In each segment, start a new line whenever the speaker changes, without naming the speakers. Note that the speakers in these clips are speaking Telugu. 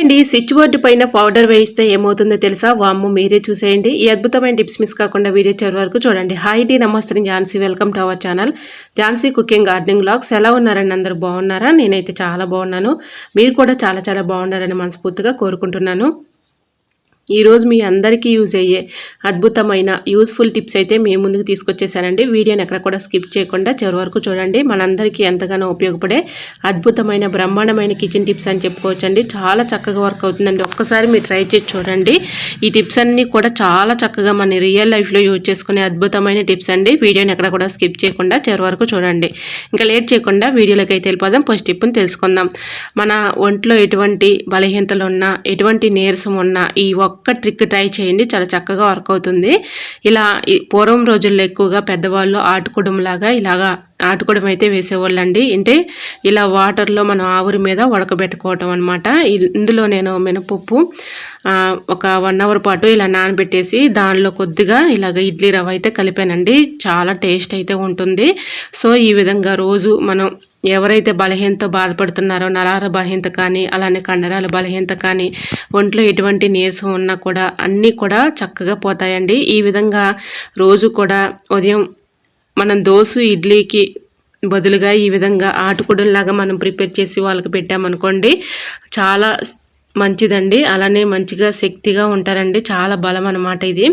అండి స్విచ్ బోర్డు పైన పౌడర్ వేయిస్తే ఏమవుతుందో తెలుసా? వామ్ము మీరే చూసేయండి. ఈ అద్భుతమైన టిప్స్ మిస్ కాకుండా వీడియో చివరి వరకు చూడండి. హాయ్ డి నమస్తే Jhansi welcome to our channel. Jhansi cooking gardening blogs ఎలా ఉన్నారండి? అందరూ బాగున్నారా? నేనైతే చాలా బాగున్నాను. మీరు కూడా చాలా చాలా బాగున్నారని మనస్ఫూర్తిగా కోరుకుంటున్నాను. ఈరోజు మీ అందరికీ యూజ్ అయ్యే అద్భుతమైన యూస్ఫుల్ టిప్స్ అయితే మీ ముందుకు తీసుకొచ్చేసానండి. వీడియోని ఎక్కడ కూడా స్కిప్ చేయకుండా చివరి వరకు చూడండి. మనందరికీ ఎంతగానో ఉపయోగపడే అద్భుతమైన బ్రహ్మాండమైన కిచెన్ టిప్స్ అని చెప్పుకోవచ్చండి. చాలా చక్కగా వర్క్ అవుతుందండి. ఒక్కసారి మీరు ట్రై చేసి చూడండి. ఈ టిప్స్ అన్నీ కూడా చాలా చక్కగా మన రియల్ లైఫ్లో యూజ్ చేసుకునే అద్భుతమైన టిప్స్ అండి. వీడియోని ఎక్కడ కూడా స్కిప్ చేయకుండా చివరి వరకు చూడండి. ఇంకా లేట్ చేయకుండా వీడియోలోకి అయితే వెళ్ళిపోదాం. ఫస్ట్ టిప్ని తెలుసుకుందాం. మన ఒంట్లో ఎటువంటి బలహీనతలు ఉన్నా ఎటువంటి నీరసం ఉన్నా ఈ ఒక్క ఒక్క ట్రిక్ ట్రై చేయండి. చాలా చక్కగా వర్క్ అవుతుంది. ఇలా పూర్వం రోజుల్లో ఎక్కువగా పెద్దవాళ్ళు ఆటుకుడం లాగా ఇలాగా ఆటుకోవడం అయితే వేసేవాళ్ళండి. అంటే ఇలా వాటర్లో మనం ఆవురి మీద ఉడకబెట్టుకోవటం అనమాట ఇందులో నేను మినపప్పు ఒక వన్ అవర్ పాటు ఇలా నానబెట్టేసి దానిలో కొద్దిగా ఇలాగ ఇడ్లీ రవ్వ అయితే కలిపానండి. చాలా టేస్ట్ అయితే ఉంటుంది. సో ఈ విధంగా రోజు మనం ఎవరైతే బలహీనతో బాధపడుతున్నారో నరాల బలహీనత కానీ అలానే కండరాల బలహీనత కానీ ఒంట్లో ఎటువంటి నీరసం ఉన్నా కూడా అన్నీ కూడా చక్కగా పోతాయండి. ఈ విధంగా రోజు కూడా ఉదయం మనం దోశ ఇడ్లీకి బదులుగా ఈ విధంగా ఆటుకుడులాగా మనం ప్రిపేర్ చేసి వాళ్ళకి పెట్టామనుకోండి చాలా మంచిదండి. అలానే మంచిగా శక్తిగా ఉంటారండి. చాలా బలం అనమాట ఇది.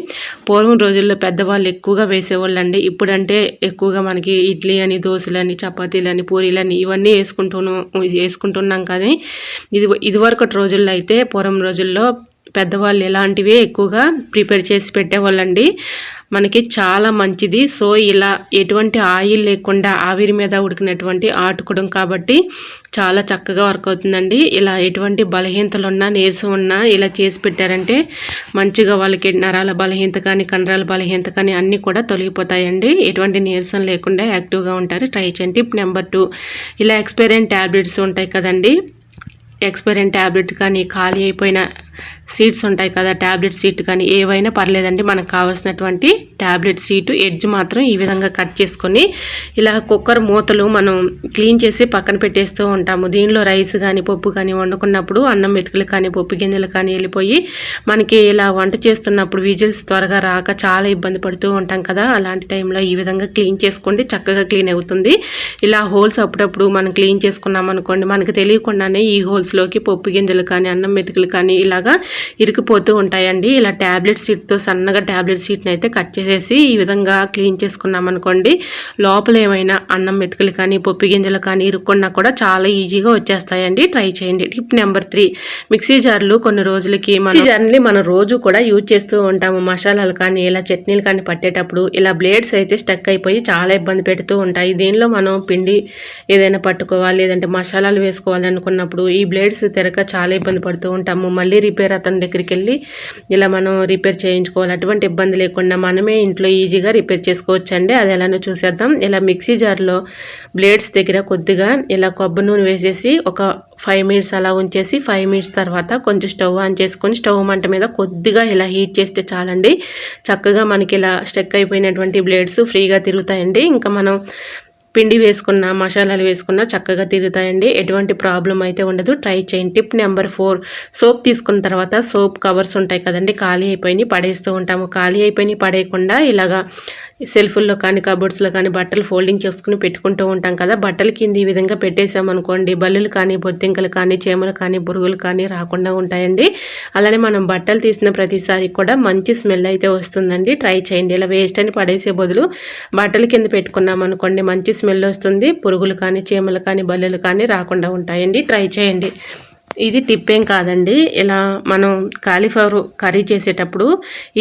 పూర్వం రోజుల్లో పెద్దవాళ్ళు ఎక్కువగా వేసేవాళ్ళండి. ఇప్పుడంటే ఎక్కువగా మనకి ఇడ్లీ అని దోశలని చపాతీలని పూరీలని ఇవన్నీ వేసుకుంటున్నాం వేసుకుంటున్నాం కానీ ఇది ఇదివరకటి రోజుల్లో అయితే పూర్వం రోజుల్లో పెద్దవాళ్ళు ఎలాంటివే ఎక్కువగా ప్రిపేర్ చేసి పెట్టేవాళ్ళండి. మనకి చాలా మంచిది. సో ఇలా ఎటువంటి ఆయిల్ లేకుండా ఆవిరి మీద ఉడికినటువంటి ఆటుకుడం కాబట్టి చాలా చక్కగా వర్క్ అవుతుందండి. ఇలా ఎటువంటి బలహీనతలు ఉన్నా నీరసం ఉన్నా ఇలా చేసి పెట్టారంటే మంచిగా వాళ్ళకి నరాల బలహీనత కానీ కండరాల బలహీనత కానీ అన్నీ కూడా తొలగిపోతాయండి. ఎటువంటి నీరసం లేకుండా యాక్టివ్గా ఉంటారు. ట్రై చేయండి. Tip number two. ఇలా ఎక్స్పైరియన్ ట్యాబ్లెట్స్ ఉంటాయి కదండి. ఎక్స్పైరియన్ ట్యాబ్లెట్ కానీ ఖాళీ అయిపోయిన సీట్స్ ఉంటాయి కదా ట్యాబ్లెట్ సీట్ కానీ ఏవైనా పర్లేదండి. మనకు కావాల్సినటువంటి ట్యాబ్లెట్ సీటు ఎడ్జ్ మాత్రం ఈ విధంగా కట్ చేసుకొని ఇలా కుక్కర్ మూతలు మనం క్లీన్ చేసి పక్కన పెట్టేస్తూ ఉంటాము. దీనిలో రైస్ కానీ పప్పు కానీ వండుకున్నప్పుడు అన్నం మెతుకులు కానీ పప్పు గింజలు కానీ వెళ్ళిపోయి మనకి ఇలా వంట చేస్తున్నప్పుడు విజిల్స్ త్వరగా రాక చాలా ఇబ్బంది పడుతూ ఉంటాం కదా. అలాంటి టైంలో ఈ విధంగా క్లీన్ చేసుకోండి. చక్కగా క్లీన్ అవుతుంది. ఇలా హోల్స్ అప్పుడప్పుడు మనం క్లీన్ చేసుకున్నాం అనుకోండి మనకు తెలియకుండానే ఈ హోల్స్లోకి పప్పు గింజలు కానీ అన్నం మెతుకులు కానీ ఇలాగా ఇరికిపోతూ ఉంటాయండి. ఇలా ట్యాబ్లెట్ సీట్తో సన్నగా ట్యాబ్లెట్ సీట్ని అయితే కట్ చేసేసి ఈ విధంగా క్లీన్ చేసుకున్నాం అనుకోండి లోపల ఏమైనా అన్నం మెతుకులు కానీ పప్పు గింజలు కానీ ఇరుక్కున్నా కూడా చాలా ఈజీగా వచ్చేస్తాయండి. ట్రై చేయండి. టిప్ నెంబర్ త్రీ మిక్సీ జార్లు కొన్ని రోజులకి మిక్సీ జార్ని మనం రోజు కూడా యూజ్ చేస్తూ ఉంటాము. మసాలాలు కానీ ఇలా చట్నీలు కానీ పట్టేటప్పుడు ఇలా బ్లేడ్స్ అయితే స్టక్ అయిపోయి చాలా ఇబ్బంది పెడుతూ ఉంటాయి. దీనిలో మనం పిండి ఏదైనా పట్టుకోవాలి లేదంటే మసాలాలు వేసుకోవాలి అనుకున్నప్పుడు ఈ బ్లేడ్స్ తెరక చాలా ఇబ్బంది పడుతూ ఉంటాము. మళ్ళీ రిపేర్ అతని దగ్గరికి వెళ్ళి ఇలా మనం రిపేర్ చేయించుకోవాలి అటువంటి ఇబ్బంది లేకుండా మనమే ఇంట్లో ఈజీగా రిపేర్ చేసుకోవచ్చు అండి అది ఎలానో చూసేద్దాం. ఇలా మిక్సీ జార్లో బ్లేడ్స్ దగ్గర కొద్దిగా ఇలా కొబ్బరి నూనె వేసేసి ఒక ఫైవ్ మినిట్స్ అలా ఉంచేసి ఫైవ్ మినిట్స్ తర్వాత కొంచెం స్టవ్ ఆన్ చేసుకొని స్టవ్ మంట మీద కొద్దిగా ఇలా హీట్ చేస్తే చాలండి. చక్కగా మనకి ఇలా స్టెక్ అయిపోయినటువంటి బ్లేడ్స్ ఫ్రీగా తిరుగుతాయండి. ఇంకా మనం పిండి వేసుకున్న మసాలాలు వేసుకున్న చక్కగా తిరుగుతాయండి. ఎటువంటి ప్రాబ్లం అయితే ఉండదు. ట్రై చేయండి. Tip number four. సోప్ తీసుకున్న తర్వాత సోప్ కవర్స్ ఉంటాయి కదండి ఖాళీ అయిపోయినాయి పడేస్తూ ఉంటాము. ఖాళీ అయిపోయినాయి పడేయకుండా ఇలాగా సెల్ఫుల్లో కానీ కబోర్డ్స్లో కానీ బట్టలు ఫోల్డింగ్ చేసుకుని పెట్టుకుంటూ ఉంటాం కదా. బట్టల కింద ఈ విధంగా పెట్టేసామనుకోండి బల్లులు కానీ బొద్దింకలు కానీ చేమలు కానీ పురుగులు కానీ రాకుండా ఉంటాయండి. అలానే మనం బట్టలు తీసిన ప్రతిసారి కూడా మంచి స్మెల్ అయితే వస్తుందండి. ట్రై చేయండి. ఇలా వేస్ట్ అని పడేసే బదులు బట్టల కింద పెట్టుకున్నాం అనుకోండి మంచి స్మెల్ వస్తుంది. పురుగులు కానీ చీమలు కానీ బల్లులు కానీ రాకుండా ఉంటాయండి. ట్రై చేయండి. ఇది టిప్ ఏం కాదండి. ఇలా మనం కాలీఫ్లవర్ కర్రీ చేసేటప్పుడు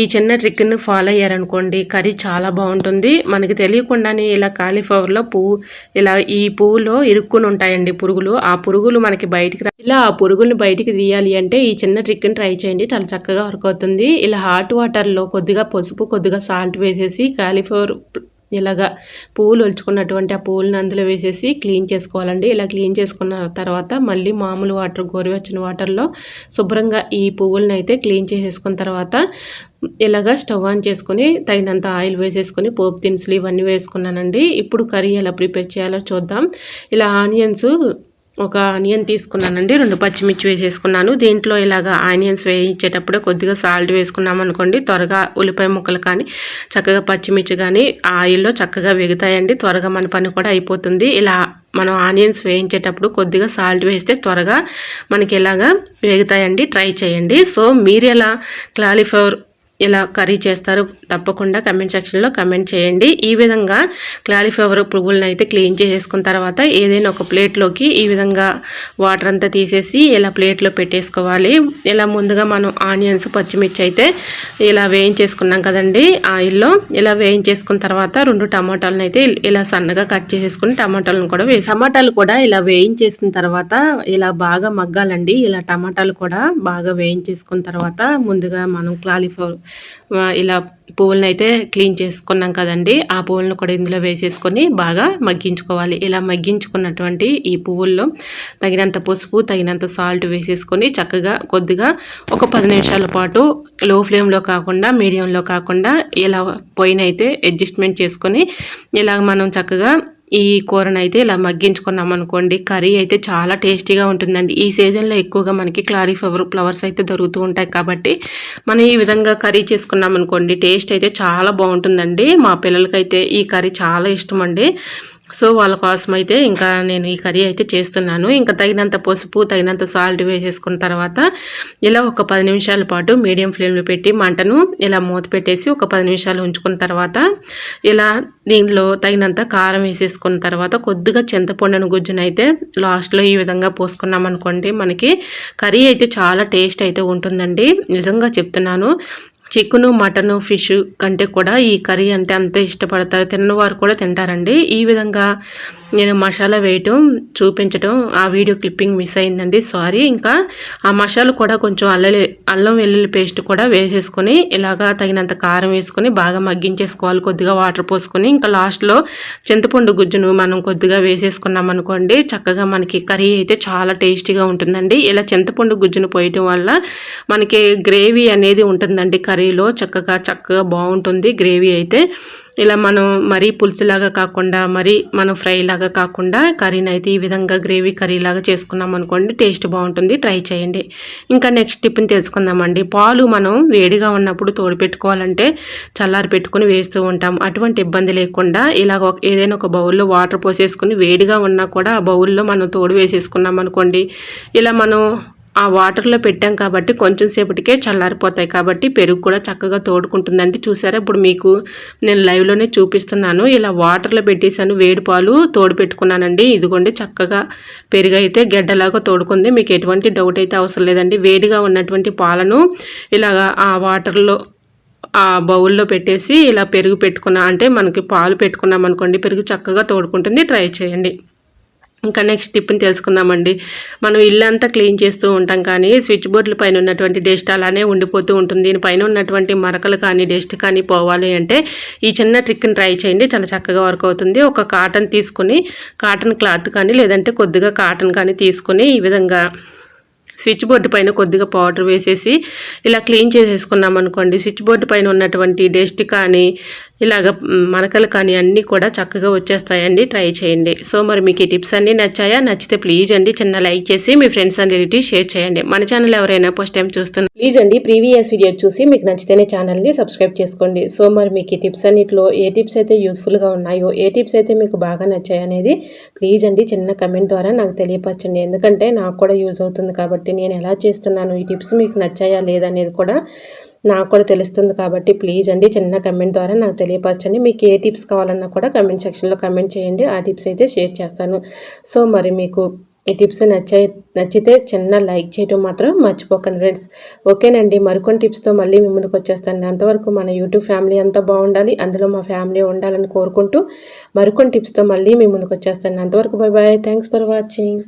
ఈ చిన్న ట్రిక్ని ఫాలో అయ్యారనుకోండి కర్రీ చాలా బాగుంటుంది. మనకి తెలియకుండానే ఇలా కాలీఫ్లవర్లో పువ్వు ఇలా ఈ పువ్వులో ఇరుక్కుని ఉంటాయండి పురుగులు. ఆ పురుగులు మనకి బయటికి ఇలా ఆ పురుగులను బయటికి తీయాలి అంటే ఈ చిన్న ట్రిక్ని ట్రై చేయండి. చాలా చక్కగా వర్క్ అవుతుంది. ఇలా హాట్ వాటర్లో కొద్దిగా పసుపు కొద్దిగా సాల్ట్ వేసేసి కాలీఫ్లవర్ ఇలాగా పువ్వులు ఒలుచుకున్నటువంటి ఆ పువ్వులను అందులో వేసేసి క్లీన్ చేసుకోవాలండి. ఇలా క్లీన్ చేసుకున్న తర్వాత మళ్ళీ మామూలు వాటర్ గోరువెచ్చని వాటర్లో శుభ్రంగా ఈ పువ్వులను అయితే క్లీన్ చేసేసుకున్న తర్వాత ఇలాగా స్టవ్ ఆన్ చేసుకొని తగినంత ఆయిల్ వేసేసుకొని పోపు దినుసులు ఇవన్నీ వేసుకున్నానండి. ఇప్పుడు కర్రీ ఎలా ప్రిపేర్ చేయాలో చూద్దాం. ఇలా ఆనియన్స్ ఒక ఆనియన్ తీసుకున్నానండి రెండు పచ్చిమిర్చి వేసేసుకున్నాను. దీంట్లో ఇలాగ ఆనియన్స్ వేయించేటప్పుడు కొద్దిగా సాల్ట్ వేసుకున్నాం అనుకోండి త్వరగా ఉల్లిపాయ ముక్కలు కానీ చక్కగా పచ్చిమిర్చి కానీ ఆయిల్లో చక్కగా వెగుతాయండి. త్వరగా మన పని కూడా అయిపోతుంది. ఇలా మనం ఆనియన్స్ వేయించేటప్పుడు కొద్దిగా సాల్ట్ వేస్తే త్వరగా మనకి ఇలాగా వేగుతాయండి. ట్రై చేయండి. సో మీరు ఎలా క్లాలిఫ్లవర్ ఇలా కర్రీ చేస్తారు తప్పకుండా కమెంట్ సెక్షన్లో కమెంట్ చేయండి. ఈ విధంగా క్లారిఫ్లవర్ పువ్వులను అయితే క్లీన్ చేసేసుకున్న తర్వాత ఏదైనా ఒక ప్లేట్లోకి ఈ విధంగా వాటర్ అంతా తీసేసి ఇలా ప్లేట్లో పెట్టేసుకోవాలి. ఇలా ముందుగా మనం ఆనియన్స్ పచ్చిమిర్చి అయితే ఇలా వేయించేసుకున్నాం కదండి. ఆయిల్లో ఇలా వేయించేసుకున్న తర్వాత రెండు టమాటాలను అయితే ఇలా సన్నగా కట్ చేసేసుకుని టమాటాలను కూడా వేసి టమాటాలు కూడా ఇలా వేయించేసిన తర్వాత ఇలా బాగా మగ్గాలండి. ఇలా టమాటాలు కూడా బాగా వేయించేసుకున్న తర్వాత ముందుగా మనం క్లాలిఫ్లవర్ ఇలా పువ్వులను అయితే క్లీన్ చేసుకున్నాం కదండి. ఆ పువ్వులను కూడా ఇందులో వేసేసుకొని బాగా మగ్గించుకోవాలి. ఇలా మగ్గించుకున్నటువంటి ఈ పువ్వుల్లో తగినంత పసుపు తగినంత సాల్ట్ వేసేసుకొని చక్కగా కొద్దిగా ఒక పది నిమిషాల పాటు లో ఫ్లేమ్లో కాకుండా మీడియంలో కాకుండా ఇలా పొయ్యినైతే అడ్జస్ట్మెంట్ చేసుకొని ఇలా మనం చక్కగా ఈ కూరనైతే ఇలా మగ్గించుకున్నాం అనుకోండి కర్రీ అయితే చాలా టేస్టీగా ఉంటుందండి. ఈ సీజన్లో ఎక్కువగా మనకి క్లారీఫ్లవర్ ఫ్లవర్స్ అయితే దొరుకుతూ ఉంటాయి కాబట్టి మనం ఈ విధంగా కర్రీ చేసుకున్నాం అనుకోండి టేస్ట్ అయితే చాలా బాగుంటుందండి. మా పిల్లలకైతే ఈ కర్రీ చాలా ఇష్టం అండి సో వాళ్ళ కోసం అయితే ఇంకా నేను ఈ కర్రీ అయితే చేస్తున్నాను. ఇంకా తగినంత పసుపు తగినంత సాల్ట్ వేసేసుకున్న తర్వాత ఇలా ఒక పది నిమిషాల పాటు మీడియం ఫ్లేమ్లో పెట్టి మంటను ఇలా మూత పెట్టేసి ఒక పది నిమిషాలు ఉంచుకున్న తర్వాత ఇలా దీనిలో తగినంత కారం వేసేసుకున్న తర్వాత కొద్దిగా చింతపండును గుజ్జునైతే లాస్ట్లో ఈ విధంగా పోసుకున్నామనుకోండి మనకి కర్రీ అయితే చాలా టేస్ట్ అయితే ఉంటుందండి. నిజంగా చెప్తున్నాను. చికెను మటను ఫిష్ కంటే కూడా ఈ కర్రీ అంటే అంత ఇష్టపడతారు. తిన్నవారు కూడా తింటారండి. ఈ విధంగా నేను మసాలా వేయటం చూపించటం ఆ వీడియో క్లిప్పింగ్ మిస్ అయిందండి. సారీ ఇంకా ఆ మసాలా కూడా కొంచెం అల్లలి అల్లం వెల్లుల్లి పేస్ట్ కూడా వేసేసుకొని ఇలాగా తగినంత కారం వేసుకొని బాగా మగ్గించేసుకోవాలి. కొద్దిగా వాటర్ పోసుకొని ఇంకా లాస్ట్లో చింతపండు గుజ్జును మనం కొద్దిగా వేసేసుకున్నాం అనుకోండి చక్కగా మనకి కర్రీ అయితే చాలా టేస్టీగా ఉంటుందండి. ఇలా చింతపండు గుజ్జును పోయటం వల్ల మనకి గ్రేవీ అనేది ఉంటుందండి కర్రీలో. చక్కగా చక్కగా బాగుంటుంది గ్రేవీ అయితే. ఇలా మనం మరీ పులుసులాగా కాకుండా మరీ మనం ఫ్రై లాగా కాకుండా కర్రీని అయితే ఈ విధంగా గ్రేవీ కర్రీ లాగా చేసుకున్నాం అనుకోండి టేస్ట్ బాగుంటుంది. ట్రై చేయండి. ఇంకా నెక్స్ట్ టిప్ని తెలుసుకుందామండి. పాలు మనం వేడిగా ఉన్నప్పుడు తోడు పెట్టుకోవాలంటే చల్లారి పెట్టుకుని వేస్తూ ఉంటాం. అటువంటి ఇబ్బంది లేకుండా ఇలాగ ఏదైనా ఒక బౌల్లో వాటర్ పోసేసుకుని వేడిగా ఉన్నా కూడా ఆ బౌల్లో మనం తోడు వేసేసుకున్నాం అనుకోండి ఇలా మనం ఆ వాటర్లో పెట్టాం కాబట్టి కొంచెం సేపటికే చల్లారిపోతాయి. కాబట్టి పెరుగు కూడా చక్కగా తోడుకుంటుందండి. చూసారా? ఇప్పుడు మీకు నేను లైవ్లోనే చూపిస్తున్నాను. ఇలా వాటర్లో పెట్టేశాను. వేడి పాలు తోడు పెట్టుకున్నానండి. ఇదిగోండి చక్కగా పెరుగు అయితే గడ్డలాగా తోడుకుంది. మీకు ఎటువంటి డౌట్ అయితే అవసరం లేదండి. వేడిగా ఉన్నటువంటి పాలను ఇలాగా ఆ వాటర్లో ఆ బౌల్లో పెట్టేసి ఇలా పెరుగు పెట్టుకున్నా అంటే మనకి పాలు పెట్టుకున్నాం అనుకోండి పెరుగు చక్కగా తోడుకుంటుంది. ట్రై చేయండి. ఇంకా నెక్స్ట్ టిప్ని తెలుసుకుందామండి. మనం ఇల్లంతా క్లీన్ చేస్తూ ఉంటాం కానీ స్విచ్ బోర్డుల పైన ఉన్నటువంటి డస్ట్ అలానే ఉండిపోతూ ఉంటుంది. దీనిపైన ఉన్నటువంటి మరకలు కానీ డస్ట్ కానీ పోవాలి అంటే ఈ చిన్న ట్రిక్ని ట్రై చేయండి. చాలా చక్కగా వర్క్ అవుతుంది. ఒక కాటన్ తీసుకొని కాటన్ క్లాత్ కానీ లేదంటే కొద్దిగా కాటన్ కానీ తీసుకొని ఈ విధంగా స్విచ్ బోర్డు పైన కొద్దిగా పౌడర్ వేసేసి ఇలా క్లీన్ చేసేసుకున్నాం అనుకోండి స్విచ్ బోర్డు పైన ఉన్నటువంటి డస్ట్ కానీ ఇలాగ మనకలు కానీ అన్నీ కూడా చక్కగా వచ్చేస్తాయండి. ట్రై చేయండి. సో మరి మీకు ఈ టిప్స్ అన్నీ నచ్చాయా? నచ్చితే ప్లీజ్ అండి చిన్న లైక్ చేసి మీ ఫ్రెండ్స్ అండ్ రిలేటివ్స్ షేర్ చేయండి. మన ఛానల్ ఎవరైనా ఫస్ట్ టైం చూస్తున్నారు ప్లీజ్ అండి ప్రీవియస్ వీడియో చూసి మీకు నచ్చితేనే ఛానల్ని సబ్స్క్రైబ్ చేసుకోండి. సో మరి మీకు ఈ టిప్స్ అన్నింటిలో ఏ టిప్స్ అయితే యూస్ఫుల్గా ఉన్నాయో ఏ టిప్స్ అయితే మీకు బాగా నచ్చాయనేది ప్లీజ్ అండి చిన్న కమెంట్ ద్వారా నాకు తెలియపరచండి. ఎందుకంటే నాకు కూడా యూజ్ అవుతుంది కాబట్టి నేను ఎలా చేస్తున్నాను ఈ టిప్స్ మీకు నచ్చాయా లేదనేది కూడా నాకు కూడా తెలుస్తుంది కాబట్టి ప్లీజ్ అండి చిన్న కమెంట్ ద్వారా నాకు తెలియపరచండి. మీకు ఏ టిప్స్ కావాలన్నా కూడా కమెంట్ సెక్షన్లో కమెంట్ చేయండి. ఆ టిప్స్ అయితే షేర్ చేస్తాను. సో మరి మీకు ఈ టిప్స్ నచ్చే నచ్చితే చిన్న లైక్ చేయటం మాత్రం మర్చిపోకండి ఫ్రెండ్స్ ఓకేనండి మరికొన్ని టిప్స్తో మళ్ళీ మీ ముందుకు వచ్చేస్తాను అంతవరకు మన యూట్యూబ్ ఫ్యామిలీ అంతా బాగుండాలి. అందులో మా ఫ్యామిలీ ఉండాలని కోరుకుంటూ మరికొన్ని టిప్స్తో మళ్ళీ మీ ముందుకు వచ్చేస్తాను అంతవరకు bye bye thanks for watching